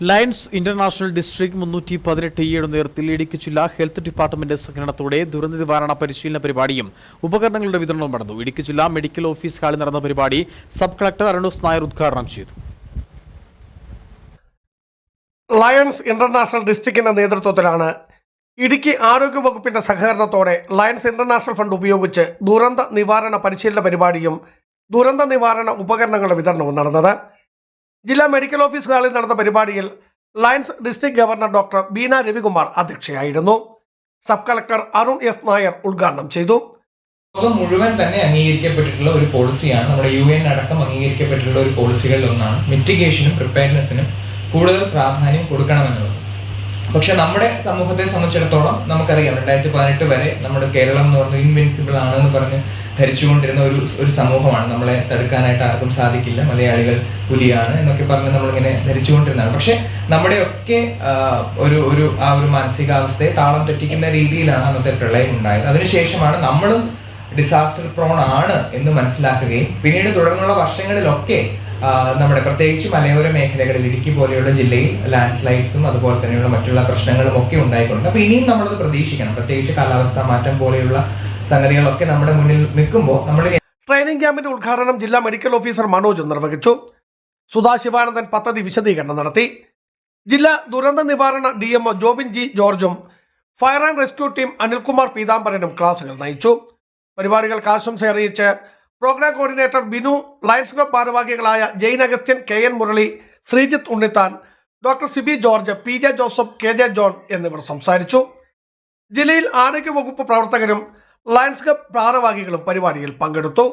Lions international district മുന്നൂറ്റി പതിനെട്ട് ഇയുടെ നേതൃത്വത്തിൽ ഇടുക്കി ജില്ലാ ഹെൽത്ത് ഡിപ്പാർട്ട്മെന്റ് സഹകരണത്തോടെ ദുരന്ത നിവാരണ പരിശീലന പരിപാടിയും ഉപകരണങ്ങളുടെ വിതരണവും നടന്നു. ഇടുക്കി ജില്ലാ മെഡിക്കൽ ഓഫീസ് ഹാളിൽ നടന്ന പരിപാടി സബ് കളക്ടർ അരുണോസ് നായർ ഉദ്ഘാടനം ചെയ്തു. ലയൺസ് ഇന്റർനാഷണൽ ഡിസ്ട്രിക്റ്റിന്റെ നേതൃത്വത്തിലാണ് ഇടുക്കി ആരോഗ്യ വകുപ്പിന്റെ സഹകരണത്തോടെ ലയൺസ് ഇന്റർനാഷണൽ ഫണ്ട് ഉപയോഗിച്ച് ദുരന്ത നിവാരണ പരിശീലന പരിപാടിയും ദുരന്ത നിവാരണ ഉപകരണങ്ങളുടെ വിതരണവും നടന്നത്. ജില്ലാ മെഡിക്കൽ ഓഫീസ് ഹാളിൽ നടന്ന പരിപാടിയിൽ Lions district governor doctor Beena Ravikumar അധ്യക്ഷയായിരുന്നു. Sub collector Arun S Nair ഉദ്ഘാടനം ചെയ്തു. ലോകം മുഴുവൻ തന്നെ അംഗീകരിക്കപ്പെട്ടിട്ടുള്ള ഒരു പോളിസിയാണ് നമ്മുടെ യു എൻ അടക്കം അംഗീകരിക്കപ്പെട്ടിട്ടുള്ള ഒരു പോളിസികളിൽ ഒന്നാണ് മിറ്റിഗേഷനും പ്രിപ്പയർനെസ്സിനും കൂടുതൽ പ്രാധാന്യം കൊടുക്കണമെന്നുള്ളത്. പക്ഷെ നമ്മുടെ സമൂഹത്തെ സംബന്ധിച്ചിടത്തോളം നമുക്കറിയാം രണ്ടായിരത്തി പതിനെട്ട് വരെ നമ്മുടെ കേരളം എന്ന് പറഞ്ഞ ഇൻവിൻസിബിൾ ആണെന്ന് പറഞ്ഞ് ധരിച്ചുകൊണ്ടിരുന്ന ഒരു ഒരു സമൂഹമാണ്. നമ്മളെ തടുക്കാനായിട്ട് ആർക്കും സാധിക്കില്ല. മലയാളികൾ പുലിയാണ് എന്നൊക്കെ പറഞ്ഞ് നമ്മളിങ്ങനെ ധരിച്ചുകൊണ്ടിരുന്നതാണ്. പക്ഷെ നമ്മുടെയൊക്കെ ഒരു ഒരു ആ ഒരു മാനസികാവസ്ഥയെ താളം തെറ്റിക്കുന്ന രീതിയിലാണ് അന്നത്തെ പ്രളയം ഉണ്ടായത്. അതിനുശേഷമാണ് നമ്മളും ഡിസാസ്റ്റർ പ്രോൺ ആണ് എന്ന് മനസ്സിലാക്കുകയും പിന്നീട് തുടർന്നുള്ള വർഷങ്ങളിലൊക്കെ നമ്മുടെ പ്രത്യേകിച്ച് മലയോര മേഖലകളിൽ ഇടുക്കി പോലെയുള്ള ജില്ലയിൽ ലാൻഡ് സ്ലൈഡ്സും അതുപോലെ തന്നെയുള്ള മറ്റുള്ള പ്രശ്നങ്ങളും ഒക്കെ ഉണ്ടായിക്കൊണ്ട് അപ്പൊ ഇനിയും നമ്മളത് പ്രതീക്ഷിക്കണം. പ്രത്യേകിച്ച് കാലാവസ്ഥാ മാറ്റം പോലെയുള്ള സംഗതികളൊക്കെ നമ്മുടെ മുന്നിൽ നിൽക്കുമ്പോൾ നമ്മൾ ട്രെയിനിങ് ക്യാമ്പിന്റെ ഉദ്ഘാടനം ജില്ലാ മെഡിക്കൽ ഓഫീസർ മനോജ് നിർവഹിച്ചു. സുധാ ശിവാനന്ദൻ പദ്ധതി വിശദീകരണം നടത്തി. ജില്ലാ ദുരന്ത നിവാരണ ഡി എംഒ ജോബിൻ ജി ജോർജും fire and rescue team Anilkumar പീതാംബരനും ക്ലാസുകൾ നയിച്ചു. പരിപാടികൾക്ക് ആശംസ അറിയിച്ച് programme coordinator Binu Lions club ഭാരവാഹികളായ Jain Augustine K N Murali Sreejith Unnithan doctor Sibi George P J Joseph K J John എന്നിവർ സംസാരിച്ചു. ജില്ലയിൽ ആരോഗ്യ വകുപ്പ് പ്രവർത്തകരും ലയൺസ് ക്ലബ് ഭാരവാഹികളും പരിപാടിയിൽ പങ്കെടുത്തു.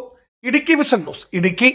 Idukki vision news Idukki.